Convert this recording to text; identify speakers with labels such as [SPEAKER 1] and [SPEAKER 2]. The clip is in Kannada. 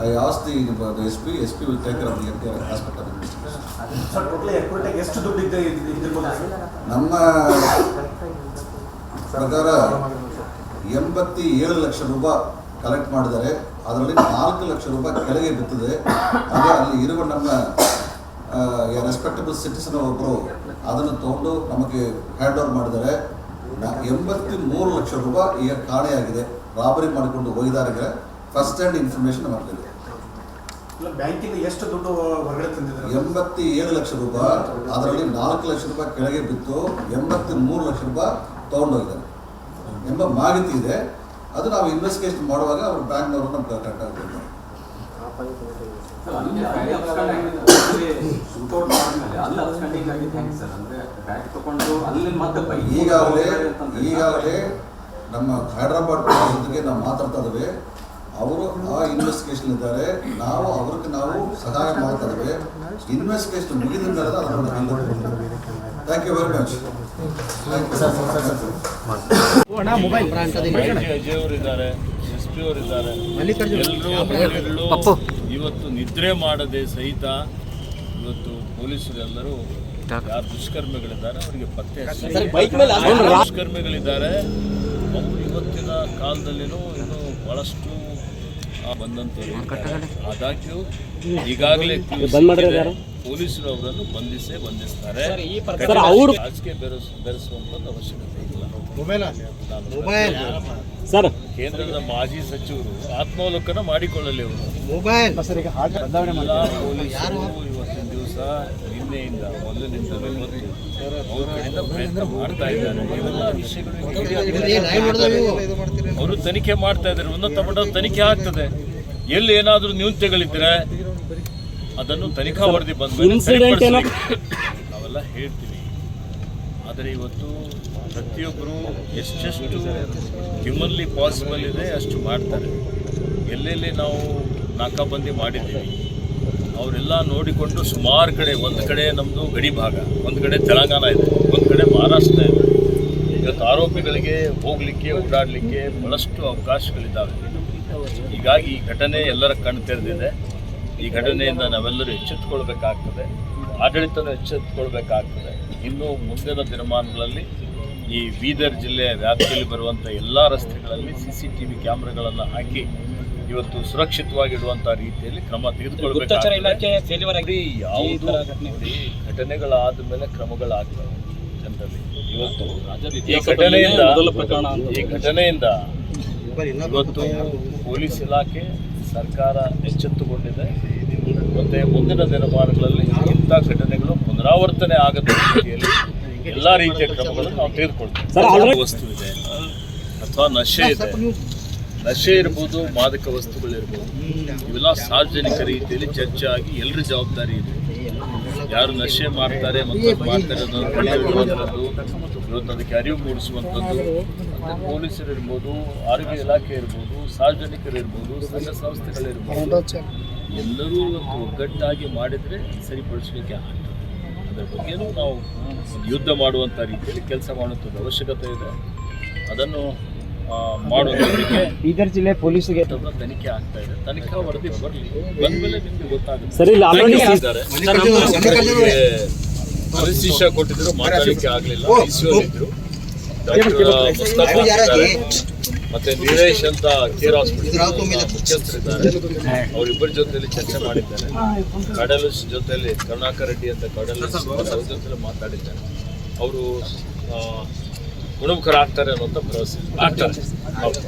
[SPEAKER 1] I as the S P S P will take investigation.
[SPEAKER 2] Sir totally ಅಕ್ಯೂರೇಟಾಗಿ ಎಷ್ಟು ದುಡ್ಡು ಇದೆ ಇದ್- ಇದ್ದಿರ್ಬೋದು? ಸರ್
[SPEAKER 1] ನಮ್ಮ ಪ್ರಕಾರ ಎಂಬತ್ತೇಳು ಲಕ್ಷ ರೂಪಾಯಿ ಕಲೆಕ್ಟ್ ಮಾಡಿದ್ದಾರೆ. ಅದರಲ್ಲಿ ನಾಲ್ಕು ಲಕ್ಷ ರೂಪಾಯಿ ಕೆಳಗೆ ಬಿತ್ತದೆ ಅದೇ ಅಲ್ಲಿ ಇರುವ ನಮ್ಮ ರೆಸ್ಪೆಕ್ಟಬಲ್ ಸಿಟಿಸನ್ ಒಬ್ಬರು ಅದನ್ನು ತಗೊಂಡು ನಮಗೆ ಹ್ಯಾಂಡ್ ಓವರ್ ಮಾಡಿದ್ದಾರೆ. ಎಂಬತ್ತಿ ಮೂರು ಲಕ್ಷ ರೂಪಾಯಿ ಈಗ ಕಾಣೆಯಾಗಿದೆ. ರಾಬರಿ ಮಾಡಿಕೊಂಡು ಹೋಗಿದ್ದಾರೆ ಫಸ್ಟ್ ಹ್ಯಾಂಡ್ ಇನ್ಫಾರ್ಮೇಶನ್ ನಮ್ಮಲ್ಲಿದೆ
[SPEAKER 2] ಇಲ್ಲ ಬ್ಯಾಂಕಿಂದ ಎಷ್ಟು ದುಡ್ಡು ಹೊರಗಡೆ ತಂದಿದ್ದಾರೆ?
[SPEAKER 1] ಎಂಬತ್ತಿ ಏಳು ಲಕ್ಷ ರೂಪಾಯಿ. ಅದರಲ್ಲಿ ನಾಲ್ಕು ಲಕ್ಷ ರೂಪಾಯಿ ಕೆಳಗೆ ಬಿತ್ತು. ಎಂಬತ್ತಿ ಮೂರು ಲಕ್ಷ ರೂಪಾಯಿ ತೊಗೊಂಡೋಗಿದ್ದಾರೆ ಎಂಬ ಮಾಹಿತಿ ಇದೆ. ಅದು ನಾವು ಇನ್ವೆಸ್ಟಿಗೇಷನ್ ಮಾಡುವಾಗ ಅವ್ರ ಬ್ಯಾಂಕ್ನವರು ನಮ್ಗೆ ಕರೆಕ್ಟ್ ಆಗಬೇಕು ಈಗಾಗಲೇ ಈಗಾಗಲೇ ನಮ್ಮ ಹೈದರಾಬಾದ್ ಜೊತೆಗೆ ನಾವು ಮಾತಾಡ್ತಾ ಇದ್ದೇವೆ. ಅವರು ಆ ಇನ್ವೆಸ್ಟಿಗೇಷನ್ ಇದ್ದಾರೆ. ನಾವು ಅವ್ರಿಗೆ ನಾವು ಸಹಾಯ ಮಾಡ್ತಾ ಇದ್ದೇವೆ. ಇನ್ವೆಸ್ಟಿಗೇಷನ್ ಮುಗಿದ ಮೇಲೆ ಅದನ್ನು thank you very much thank you
[SPEAKER 3] Ajay ಅವರು ಇದ್ದಾರೆ ಎಸ್ ಪಿ ಅವರು ಇದ್ದಾರೆ. ಎಲ್ಲರೂ ಇವತ್ತು ನಿದ್ರೆ ಮಾಡದೆ ಸಹಿತ ಇವತ್ತು ಪೊಲೀಸರೆಲ್ಲರೂ ಯಾರು ದುಷ್ಕರ್ಮಿಗಳಿದ್ದಾರೆ ಅವರಿಗೆ ಪತ್ತೆ ದುಷ್ಕರ್ಮಿಗಳಿದ್ದಾರೆ ಅವರು ಇವತ್ತಿನ ಕಾಲದಲ್ಲಿನೂ ಇನ್ನೂ ಬಹಳಷ್ಟು ಬಂದಂಥವ್ರು ಆದಾಗ್ಯೂ ಈಗಾಗಲೇ ಪೊಲೀಸರು ಅವರನ್ನು ಬಂಧಿಸೇ ಬಂಧಿಸ್ತಾರೆ. ಅವರು ರಾಜಕೀಯ ಬೆರೆಸ್ ಬೆರೆಸುವಂಥದ್ದು ಅವಶ್ಯಕತೆ ಇಲ್ಲ.
[SPEAKER 4] ಸರ್.
[SPEAKER 3] ಕೇಂದ್ರದ ಮಾಜಿ ಸಚಿವರು ಆತ್ಮಾವಲೋಕನ ಮಾಡಿಕೊಳ್ಳಲಿ ಅವರು.
[SPEAKER 4] ಮೊಬೈಲ್
[SPEAKER 3] ಇವತ್ತಿನ ದಿವಸ ನಿನ್ನೆಯಿಂದ ಮೊದಲಿನಿಂದಲೂ ಇವತ್ತು ಅವ್ರ ಕಡೆಯಿಂದ ಪ್ರಯತ್ನ ಮಾಡ್ತಾ ಇದ್ದಾರೆ. ಇವೆಲ್ಲ ವಿಷಯಗಳು ಅವರು ತನಿಖೆ ಮಾಡ್ತಾ ಇದ್ದಾರೆ. ಉನ್ನತ ಮಟ್ಟದ ತನಿಖೆ ಆಗ್ತದೆ. ಎಲ್ಲಿ ಏನಾದರೂ ನ್ಯೂನತೆಗಳಿದ್ರೆ ಅದನ್ನು ತನಿಖಾ ವರದಿ ಬಂದ ನಾವೆಲ್ಲ ಹೇಳ್ತೀವಿ. ಆದರೆ ಇವತ್ತು ಪ್ರತಿಯೊಬ್ಬರು ಎಷ್ಟೆಷ್ಟು ಹ್ಯೂಮನ್ಲಿ ಪಾಸಿಬಲ್ ಇದೆ ಅಷ್ಟು ಮಾಡ್ತಾರೆ. ಎಲ್ಲೆಲ್ಲಿ ನಾವು ನಾಕಾಬಂದಿ ಮಾಡಿದ್ದೀವಿ ಅವರೆಲ್ಲ ನೋಡಿಕೊಂಡು ಸುಮಾರು ಕಡೆ ಒಂದು ಕಡೆ ನಮ್ಮದು ಗಡಿ ಭಾಗ ಒಂದು ಕಡೆ ತೆಲಂಗಾಣ ಇದೆ ಒಂದು ಕಡೆ ಮಹಾರಾಷ್ಟ್ರ ಇದೆ. ಇವತ್ತು ಆರೋಪಿಗಳಿಗೆ ಹೋಗಲಿಕ್ಕೆ ಓಡಾಡಲಿಕ್ಕೆ ಬಹಳಷ್ಟು ಅವಕಾಶಗಳಿದ್ದಾವೆ. ಹೀಗಾಗಿ ಈ ಘಟನೆ ಎಲ್ಲರ ಕಣ್ಣು ತೆರೆದಿದೆ. ಈ ಘಟನೆಯಿಂದ ನಾವೆಲ್ಲರೂ ಎಚ್ಚೆತ್ತುಕೊಳ್ಬೇಕಾಗ್ತದೆ. ಆಡಳಿತನೂ ಎಚ್ಚೆತ್ತುಕೊಳ್ಬೇಕಾಗ್ತದೆ. ಇನ್ನು ಮುಂದಿನ ದಿನಮಾನಗಳಲ್ಲಿ ಈ ಬೀದರ್ ಜಿಲ್ಲೆಯ ವ್ಯಾಪ್ತಿಯಲ್ಲಿ ಬರುವಂಥ ಎಲ್ಲ ರಸ್ತೆಗಳಲ್ಲಿ ಸಿ ಸಿ ಟಿ ವಿ ಕ್ಯಾಮ್ರಾಗಳನ್ನು ಹಾಕಿ ಇವತ್ತು ಸುರಕ್ಷಿತವಾಗಿಡುವಂಥ ರೀತಿಯಲ್ಲಿ ಕ್ರಮ ತೆಗೆದುಕೊಳ್ಬೇಕು ಯಾವುದು ಘಟನೆಗಳಾದ ಮೇಲೆ ಕ್ರಮಗಳಾಗ್ತವೆ ಜನರಲ್ಲಿ. ಇವತ್ತು ಈ ಘಟನೆಯಿಂದ. ಈ ಘಟನೆಯಿಂದ ಇವತ್ತು ಪೊಲೀಸ್ ಇಲಾಖೆ ಸರ್ಕಾರ ಎಚ್ಚೆತ್ತುಕೊಂಡಿದೆ ಮತ್ತು ಮುಂದಿನ ದಿನಮಾನಗಳಲ್ಲಿ ಇಂಥ ಘಟನೆಗಳು ಪುನರಾವರ್ತನೆ ಆಗದ ರೀತಿಯಲ್ಲಿ ಎಲ್ಲ ರೀತಿಯ ಕ್ರಮಗಳನ್ನು ನಾವು ತೆಗೆದುಕೊಳ್ತೇವೆ ವಸ್ತು ಇದೆ. ಅಥವಾ ನಶೆ ಇದೆ. ನಶೆ ಇರ್ಬೋದು ಮಾದಕ ವಸ್ತುಗಳಿರ್ಬೋದು ಇವೆಲ್ಲ ಸಾರ್ವಜನಿಕ ರೀತಿಯಲ್ಲಿ ಚರ್ಚೆ ಆಗಿ ಎಲ್ಲರ ಜವಾಬ್ದಾರಿ ಇದೆ. ಯಾರು ನಶೆ ಮಾಡ್ತಾರೆ ಮತ್ತು ಮಾಡ್ತಾರೆ ಅನ್ನೋದು ಇವತ್ತು ಅದಕ್ಕೆ ಅರಿವು ಮೂಡಿಸುವಂಥದ್ದು. ಮತ್ತು ಪೊಲೀಸರು ಇರ್ಬೋದು ಆರೋಗ್ಯ ಇಲಾಖೆ ಇರ್ಬೋದು ಸಾರ್ವಜನಿಕರು ಇರ್ಬೋದು ಸಂಘ ಸಂಸ್ಥೆಗಳಿರ್ಬೋದು ಎಲ್ಲರೂ ಒಂದು ಒಗ್ಗಟ್ಟಾಗಿ ಮಾಡಿದರೆ ಸರಿಪಡಿಸಲಿಕ್ಕೆ ಆಗ್ತದೆ. ಅದರ ಬಗ್ಗೆನೂ ನಾವು ಯುದ್ಧ ಮಾಡುವಂಥ ರೀತಿಯಲ್ಲಿ ಕೆಲಸ ಮಾಡುವಂಥದ್ದು ಅವಶ್ಯಕತೆ ಇದೆ. ಅದನ್ನು ಮಾಡುವುದಕ್ಕೆ ಮಾಡುವಂಥದ್ದಕ್ಕೆ
[SPEAKER 4] ಬೀದರ್ ಜಿಲ್ಲೆ ಪೊಲೀಸರಿಗೆ
[SPEAKER 3] ಅದನ್ನ ತನಿಖೆ ಆಗ್ತಾ ಇದೆ. ತನಿಖಾ ವರದಿ ಬರಲಿ. ಬಂದ್ಮೇಲೆ ನಿಮಗೆ ಗೊತ್ತಾಗುತ್ತೆ.
[SPEAKER 4] ಸರ್, ಇಲ್ಲಿ already
[SPEAKER 3] ಇದ್ದಾರೆ. ಅವರಿಗೆ ಅನಿಸ್ತೀಶ ಕೊಟ್ಟಿದ್ರು ಮಾತಾಡಲಿಕ್ಕೆ ಆಗ್ಲಿಲ್ಲ. ಡಾಕ್ಟರ್ ಮತ್ತೆ ನೀರೇಶ್ ಅಂತ ಕೇರ್ ಹಾಸ್ಪಿಟಲ್ ಮುಖ್ಯಸ್ಥರಿದ್ದಾರೆ. ಅವರಿಬ್ಬರ ಜೊತೆಯಲ್ಲಿ ಚರ್ಚೆ ಮಾಡಿದ್ದಾರೆ. ಕಡಲು ಜೊತೆಯಲ್ಲಿ ಕರುಣಾಕರ್ ರೆಡ್ಡಿ ಅಂತ ಕಡಲು ಅವ್ರ ಜೊತೆಲಿ ಮಾತಾಡಿದ್ದಾರೆ. ಅವರು ಗುಣಮುಖರಾಗ್ತಾರೆ ಅನ್ನುವಂಥ ಭರವಸೆ. ಆಗ್ತಾರೆ. ಹೌದು.